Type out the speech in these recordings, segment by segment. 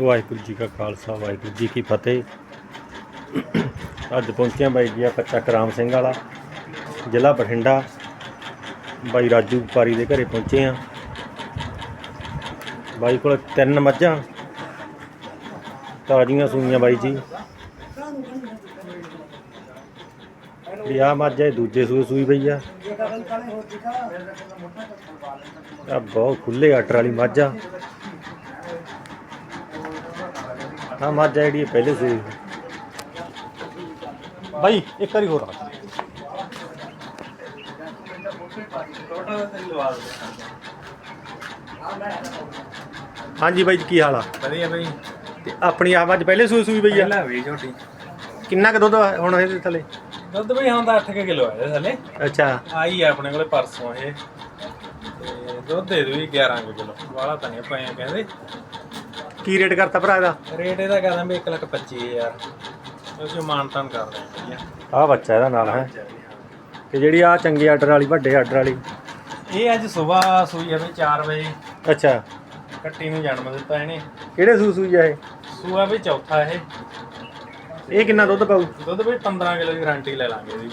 ਵਾਹਿਗੁਰੂ ਜੀ ਕਾ ਖਾਲਸਾ, ਵਾਹਿਗੁਰੂ ਜੀ ਕੀ ਫਤਿਹ। ਅੱਜ ਪਹੁੰਚਿਆ ਬਾਈ ਜੀ ਆ ਕੱਚਾ ਰਾਮ ਸਿੰਘ ਵਾਲਾ, ਜ਼ਿਲ੍ਹਾ ਬਠਿੰਡਾ। ਬਾਈ ਰਾਜੂ ਵਪਾਰੀ ਦੇ ਘਰੇ ਪਹੁੰਚੇ ਆ ਬਾਈ ਕੋਲ ਤਿੰਨ ਮੱਝਾਂ, ਤਾਜ਼ੀਆਂ ਸੂਈਆਂ ਬਾਈ ਜੀ। ਵੀ ਆਹ ਮੱਝ ਹੈ, ਦੂਜੇ ਸੂਏ ਸੂਈ ਪਈ ਆ। ਆ ਬਹੁਤ ਖੁੱਲੇ ਆਰਡਰ ਵਾਲੀ ਮੱਝ ਆ। ਆ ਮੱਝ ਆ ਜਿਹੜੀ ਇਹ ਪਹਿਲੇ ਸੂਈ ਬਾਈ ਇੱਕ ਵਾਰੀ ਹੋਰ ਆ। ਹਾਂਜੀ ਬਾਈ ਜੀ ਕੀ ਹਾਲ ਆ? ਵਧੀਆ ਬਈ। ਤੇ ਆਪਣੀ ਆ ਮੱਝ ਪਹਿਲੇ ਸੂਈ ਸੂਈ ਪਈ ਆ? ਪਹਿਲਾਂ ਵੀ ਝੋਟੀ ਕਿੰਨਾ ਕੁ ਦੁੱਧ ਆ ਹੁਣ ਇਹਦੇ ਥੱਲੇ? ਦੁੱਧ ਬਈ ਹੁਣ ਤਾਂ 8 ਕਿਲੋ ਹੈ ਥੱਲੇ। ਅੱਛਾ। ਆਈ ਆ ਆਪਣੇ ਕੋਲੇ ਪਰਸੋਂ ਇਹ। ਤੇ ਦੁੱਧ ਦੇ ਦੂਈ 11 ਕਿਲੋ। ਵਾਲਾ ਤਾਂ ਨਹੀਂ ਪਏ ਕਹਿੰਦੇ। ਕੀ ਰੇਟ ਕਰਤਾ ਭਰਾ ਇਹਦਾ? ਰੇਟ ਇਹਦਾ ਕਹਿੰਦਾ ਵੀ 1 ਲੱਖ 25000 ਅਸੀਂ ਮਾਨਤਾਨ ਕਰਦੇ ਹਾਂ ਵਧੀਆ ਆ ਬੱਚਾ ਇਹਦਾ ਨਾਲ ਹੈ। ਤੇ ਜਿਹੜੀ ਆ ਚੰਗੇ ਆਰਡਰ ਵਾਲੀ ਵੱਡੇ ਆਰਡਰ ਵਾਲੀ। ਇਹ ਅੱਜ ਸਵੇਰ ਸੂਈ ਆ ਬਈ 4 ਵਜੇ। ਅੱਛਾ। ਕੱਟੀ ਨੂੰ ਜਨਮ ਦਿੱਤਾ ਇਹਨੇ। ਕਿਹੜੇ ਸੂ ਸੂਈ ਆ ਇਹ? ਸੂਆ ਵੀ ਚੌਥਾ ਇਹ। ਇਹ ਕਿੰਨਾ ਦੁੱਧ ਪਾਊ? ਦੁੱਧ ਵੀ 15 ਕਿਲੋ ਦੀ ਗਾਰੰਟੀ ਲੈ ਲਾਂਗੇ ਇਹਦੀ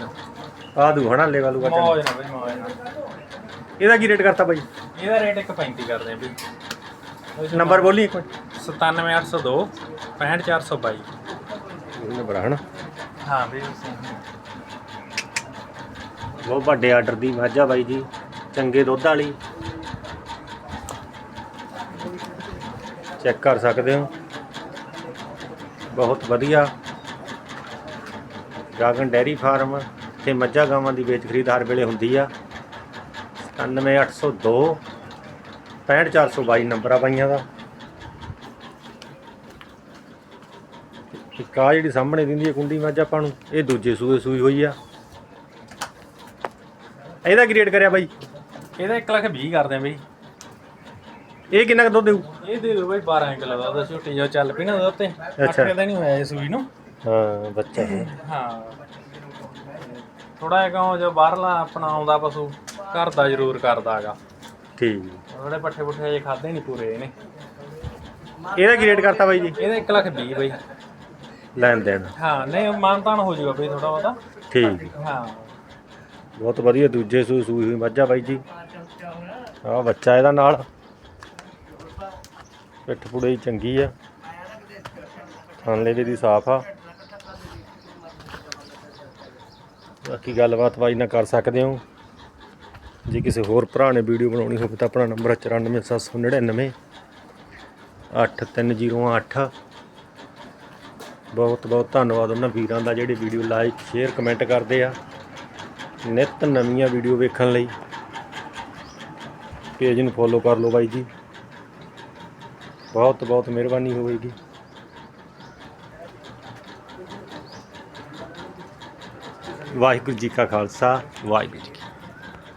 ਆ ਦੂ ਹਣਾ ਲੈ ਵਾਲੂਗਾ ਮੌਜ ਨਾ ਬਈ ਮੌਜ ਨਾ ਇਹਦਾ ਕੀ ਰੇਟ ਕਰਤਾ ਬਾਈ? ਇਹਦਾ ਰੇਟ 1.35 ਕਰਦੇ ਆ ਬਈ। ਨੰਬਰ ਬੋਲੀ ਇੱਕ ਵਾਰ। 97802 65422 ਇਹ ਨੰਬਰ ਹਨਾ? ਹਾਂ ਵੀ ਬਹੁਤ ਵੱਡੇ ਆਰਡਰ ਦੀ ਮੱਝ ਆ ਬਾਈ ਜੀ ਚੰਗੇ ਦੁੱਧ ਵਾਲੀ। ਚੈੱਕ ਕਰ ਸਕਦੇ ਹੋ। ਬਹੁਤ ਵਧੀਆ। ਗਾਗਨ ਡੈਰੀ ਫਾਰਮ ਤੇ ਮੱਝਾਂ ਗਾਵਾਂ ਦੀ ਵੇਚ ਖਰੀਦ ਹਰ ਵੇਲੇ ਹੁੰਦੀ ਆ। 97802 65422 ਨੰਬਰ ਆ ਬਾਈਆਂ ਦਾ। ਇੱਕ ਆ ਜਿਹੜੀ ਸਾਹਮਣੇ ਦਿੰਦੀ ਹੈ ਕੁੰਡੀ ਮੱਝ ਆਪਾਂ ਨੂੰ ਇਹ ਦੂਜੇ ਸੂਏ ਸੂਈ ਹੋਈ ਆ। ਇਹਦਾ ਕੀ ਰੇਟ ਕਰਿਆ ਬਾਈ? ਇਹਦਾ 1 ਲੱਖ 20 ਕਰਦੇ ਆ ਬਈ। ਇਹ ਕਿੰਨਾ ਕੁ ਦੁੱਧ ਦੇਊ? ਇਹ ਦੇ ਦਿਓ ਬਈ 12 ਕਿਲੋ ਦਾ ਉਹਦਾ ਝੋਟੀ ਜੋ ਚੱਲ ਪਈ ਨਾ ਉਹਦੇ ਉੱਤੇ। ਅੱਛਾ। ਦਾ ਨਹੀਂ ਹੋਇਆ ਇਹ ਸੂਈ ਨੂੰ। ਹਾਂ ਬੱਚਾ ਹੈ। ਹਾਂ। ਥੋੜਾ ਜਿਹਾ ਕਹੋ ਜੋ ਬਾਹਰਲਾ ਆਪਣਾ ਆਉਂਦਾ ਪਸ਼ੂ ਘਰ ਦਾ ਜ਼ਰੂਰ ਕਰਦਾ ਹੈਗਾ। ਠੀਕ। ਉਹਦੇ ਪੱਠੇ ਪੁੱਠੇ ਜੇ ਖਾਦੇ ਨਹੀਂ ਪੂਰੇ ਇਹਨੇ। ਇਹਦਾ ਕੀ ਰੇਟ ਕਰਤਾ ਬਾਈ ਜੀ? ਇਹਦਾ 1 ਲੱਖ 20 ਬਈ। ਲੈਣ ਦੇਣ। ਹਾਂ ਨਹੀਂ ਮਾਨਤਾਨ ਹੋ ਜਾਊਗਾ ਬਈ ਥੋੜਾ ਬਹੁਤਾ। ਠੀਕ। ਹਾਂ। ਬਹੁਤ ਵਧੀਆ ਦੂਜੇ ਸੂਈ ਸੂਈ ਹੋਈ ਮੱਝਾ ਬਾਈ ਜੀ। ਆ ਬੱਚਾ ਇਹਦਾ ਨਾਲ। ਪਿੱਠ ਪੁੜੇ ਚੰਗੀ ਆ। ਥਾਂਲੇ ਦੀ ਸਾਫ਼ ਆ। ਬਾਕੀ ਗੱਲਬਾਤ ਬਾਈ ਨਾਲ ਕਰ ਸਕਦੇ ਹੋ। ਜੇ ਕਿਸੇ ਹੋਰ ਭਰਾ ਨੇ ਵੀਡੀਓ ਬਣਾਉਣੀ ਹੋਵੇ ਤਾਂ ਆਪਣਾ ਨੰਬਰ 94799 8308 ਬਹੁਤ ਬਹੁਤ ਧੰਨਵਾਦ ਉਹਨਾਂ ਵੀਰਾਂ ਦਾ ਜਿਹੜੇ ਵੀਡੀਓ ਲਾਈਕ ਸ਼ੇਅਰ ਕਮੈਂਟ ਕਰਦੇ ਆ। ਨਿਤ ਨਵੀਆਂ ਵੀਡੀਓ ਵੇਖਣ ਲਈ। ਪੇਜ ਨੂੰ ਫੋਲੋ ਕਰ ਲਓ ਬਾਈ ਜੀ। ਬਹੁਤ ਬਹੁਤ ਮਿਹਰਬਾਨੀ ਹੋਵੇਗੀ। ਵਾਹਿਗੁਰੂ ਜੀ ਕਾ ਖਾਲਸਾ, ਵਾਹਿਗੁਰੂ ਜੀ